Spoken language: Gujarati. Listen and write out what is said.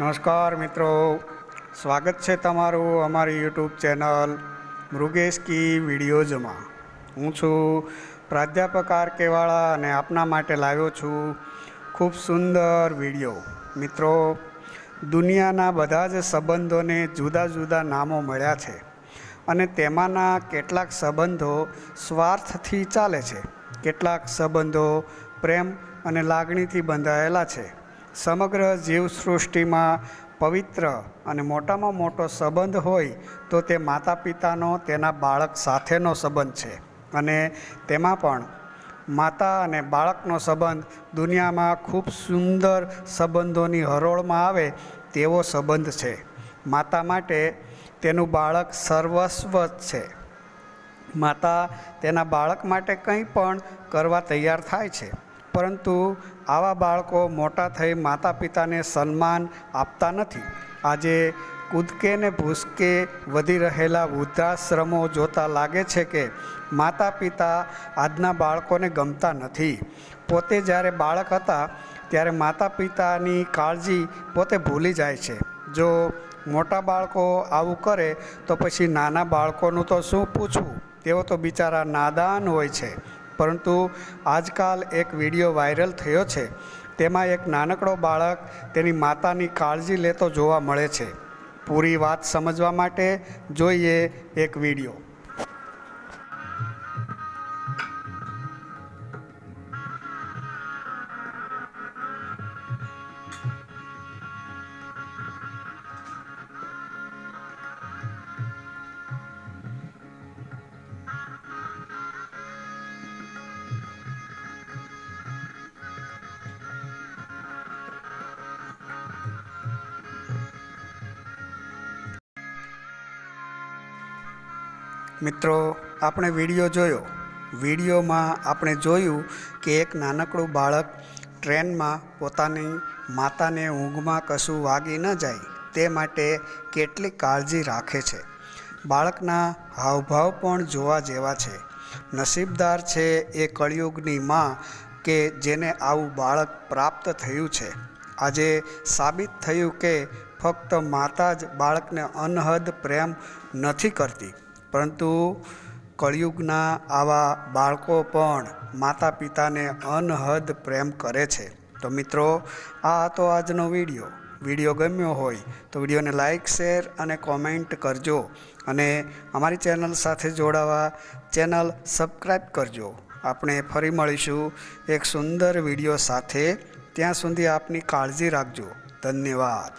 નમસ્કાર મિત્રો. સ્વાગત છે તમારું અમારી યુટ્યુબ ચેનલ મૃગેશ કી વિડીયોઝમાં. હું છું પ્રાધ્યાપક આર કેવાળા અને આપના માટે લાવ્યો છું ખૂબ સુંદર વીડિયો. મિત્રો, દુનિયાના બધા જ સંબંધોને જુદા જુદા નામો મળ્યા છે અને તેમાંના કેટલાક સંબંધો સ્વાર્થથી ચાલે છે. કેટલાક સંબંધો પ્રેમ અને લાગણીથી બંધાયેલા છે. સમગ્ર જીવસૃષ્ટિમાં પવિત્ર અને મોટામાં મોટો સંબંધ હોય તો તે માતા પિતાનો તેના બાળક સાથેનો સંબંધ છે. અને તેમાં પણ માતા અને બાળકનો સંબંધ દુનિયામાં ખૂબ સુંદર સંબંધોની હરોળમાં આવે તેવો સંબંધ છે. માતા માટે તેનું બાળક સર્વસ્વ છે. માતા તેના બાળક માટે કંઈ પણ કરવા તૈયાર થાય છે. પરંતુ આવા બાળકો મોટા થઈ માતા પિતાને સન્માન આપતા નથી. આજે કૂદકે ને ભૂસકે વધી રહેલા વૃદ્ધાશ્રમો જોતા લાગે છે કે માતા પિતા આજના બાળકોને ગમતા નથી. પોતે જ્યારે બાળક હતા, ત્યારે માતા પિતાની કાળજી પોતે ભૂલી જાય છે. જો મોટા બાળકો આવું કરે, તો પછી નાના બાળકોનું તો શું પૂછવું? તેઓ તો બિચારા નાદાન હોય છે. પરંતુ આજકાલ એક વીડિયો વાયરલ થયો છે. તેમાં એક નાનકડો બાળક તેની માતાની કાળજી લેતો જોવા મળે છે. પૂરી વાત સમજવા માટે જોઈએ એક વીડિયો. મિત્રો, આપણે વીડિયો જોયો. વિડીયોમાં આપણે જોયું કે એક નાનકડું બાળક ટ્રેનમાં પોતાની માતાને ઊંઘમાં કશું વાગી ન જાય, તે માટે કેટલી કાળજી રાખે છે. બાળકના હાવભાવ પણ જોવા જેવા છે. નસીબદાર છે એ કળિયુગની માં કે જેને આવું બાળક પ્રાપ્ત થયું છે. આજે સાબિત થયું કે ફક્ત માતા જ બાળકને અનહદ પ્રેમ નથી કરતી. પરંતુ કળિયુગના આવા બાળકો પણ માતા પિતાને અનહદ પ્રેમ કરે છે. તો મિત્રો, આ હતો આજનો વીડિયો. વીડિયો ગમ્યો હોય તો વિડીયોને લાઇક શેર અને કોમેન્ટ કરજો અને અમારી ચેનલ સાથે જોડાવા ચેનલ સબસ્ક્રાઈબ કરજો. આપણે ફરી મળીશું એક સુંદર વીડિયો સાથે. ત્યાં સુધી આપની કાળજી રાખજો. ધન્યવાદ.